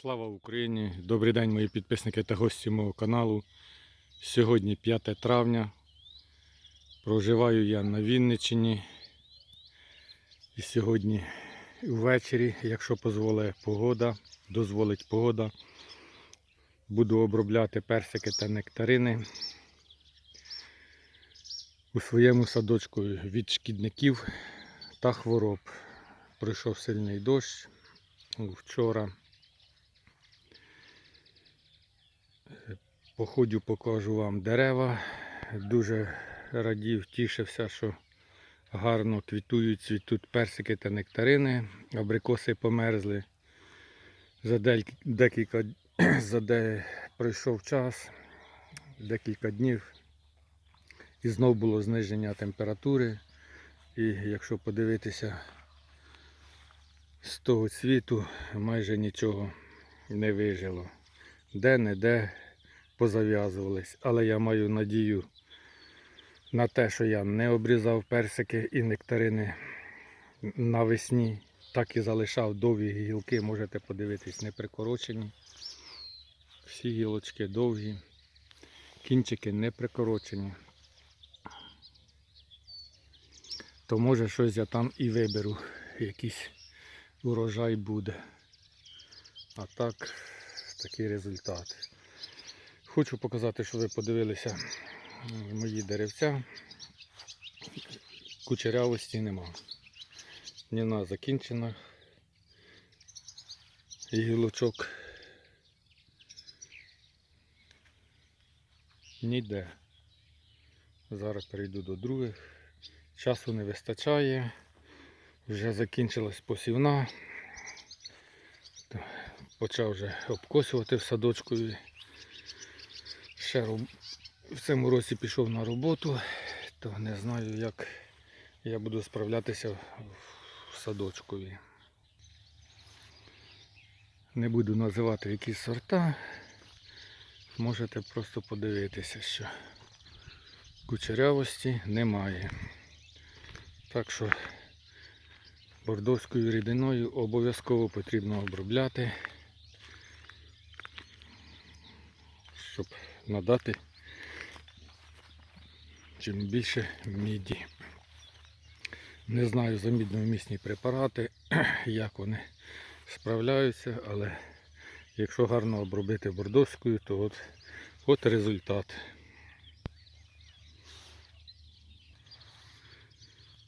Слава Україні! Добрий день, мої підписники та гості мого каналу. Сьогодні 5 травня. Проживаю я на Вінниччині. І сьогодні ввечері, якщо дозволить погода, дозволить погода, буду обробляти персики та нектарини у своєму садочку від шкідників та хвороб. Пройшов сильний дощ вчора. Походю, покажу вам дерева. Дуже радів, тішився, що гарно квітують, цвітуть персики та нектарини. Абрикоси померзли. За декілька за де пройшов час, декілька днів. І знов було зниження температури. І якщо подивитися з того світу, майже нічого не вижило. Де-не-де позав'язувались. Але я маю надію на те, що я не обрізав персики і нектарини навесні. Так і залишав довгі гілки, можете подивитись, не прикорочені. Всі гілочки довгі, кінчики не прикорочені. То може щось я там і виберу, якийсь урожай буде. А так, такий результат. Хочу показати, що ви подивилися м, мої деревця. Кучерявості нема. Дніна закінчена. Гілочок ніде. Зараз перейду до других. Часу не вистачає. Вже закінчилась посівна. Почав вже обкосювати в садочку. Ще в цьому році пішов на роботу, то не знаю, як я буду справлятися в садочкові. Не буду називати які сорта. Можете просто подивитися, що кучерявості немає. Так що бордовською рідиною обов'язково потрібно обробляти, надати чим більше міді. Не знаю за мідновмісні препарати, як вони справляються, але якщо гарно обробити бордовською, то от, от результат.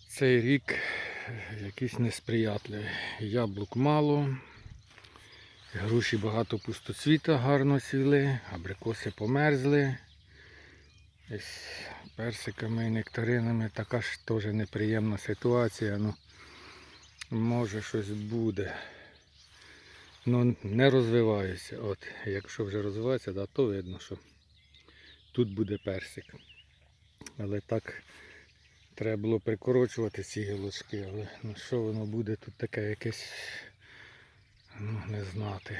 Цей рік якийсь несприятливий. Яблук мало, груші багато пустоцвіта гарно цвіли, абрикоси померзли. З персиками і нектаринами така ж теж неприємна ситуація. Ну, може щось буде. Ну не розвиваюся. От, якщо вже розвивається, да, то видно, що тут буде персик. Але так треба було прикорочувати ці гілочки, але ну, що воно буде тут таке якесь, ну не знати.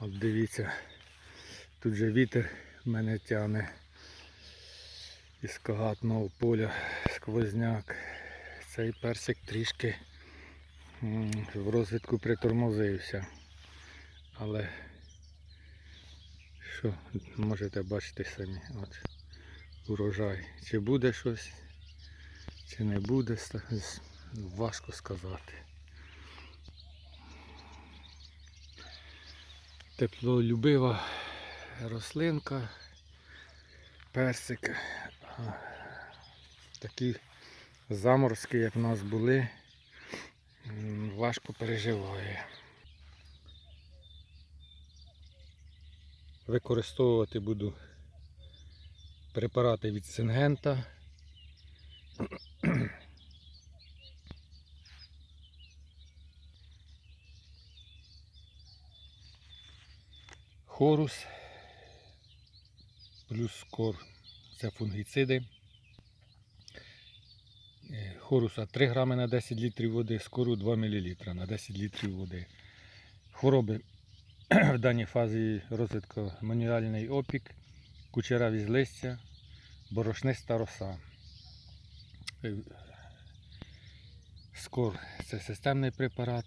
От дивіться, тут же вітер мене тягне із кагатного поля сквозняк. Цей персик трішки в розвитку притормозився. Але що можете бачити самі. От урожай. Чи буде щось, чи не буде, важко сказати. Теплолюбива рослинка, персик. Такі заморозки, як в нас були, важко переживає. Використовувати буду препарати від Сингента. Хорус плюс скор це фунгіциди. Е, Хоруса 3 грами на 10 літрів води, скору 2 мл на 10 літрів води. Хвороби в даній фазі розвитку маніальний опік, кучеравість листя, борошниста роса. Е, Скор це системний препарат.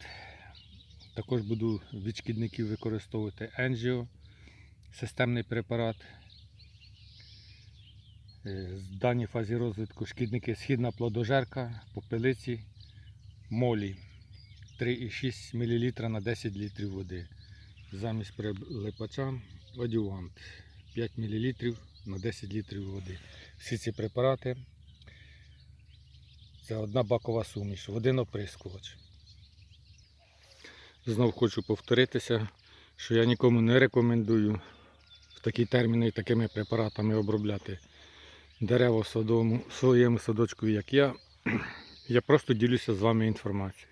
Також буду від шкідників використовувати Енжіо, системний препарат. Е, В даній фазі розвитку шкідники східна плодожерка, попелиці, молі 3,6 мл на 10 літрів води. Замість прилипача одювант 5 мл на 10 літрів води. Всі ці препарати це одна бакова суміш, один оприскувач. Знов хочу повторитися, що я нікому не рекомендую в такі терміни такими препаратами обробляти садовому, в своєму садочку, як я. Я просто ділюся з вами інформацією.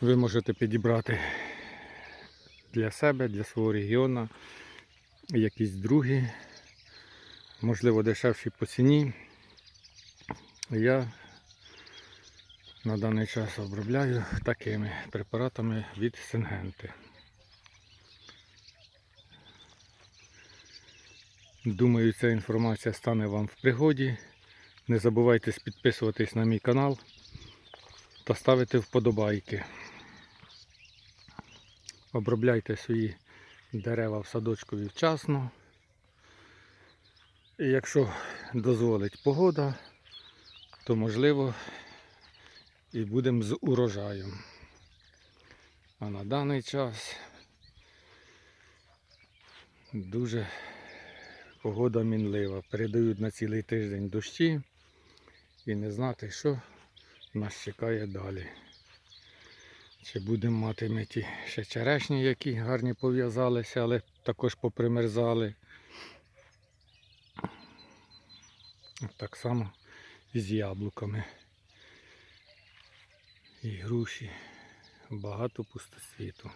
Ви можете підібрати для себе, для свого регіону якісь другі, можливо, дешевші по ціні. Я на даний час обробляю такими препаратами від Сингенти. Думаю, ця інформація стане вам в пригоді. Не забувайте підписуватись на мій канал та ставити вподобайки. Обробляйте свої дерева в садочку вчасно. І якщо дозволить погода, то можливо і будемо з урожаєм. А на даний час дуже погода мінлива. Передають на цілий тиждень дощі і не знати, що нас чекає далі. Чи будемо мати ми ті ще черешні, які гарні пов'язалися, але також попримерзали. Так само і з яблуками. І груші. Багато пустосвіту.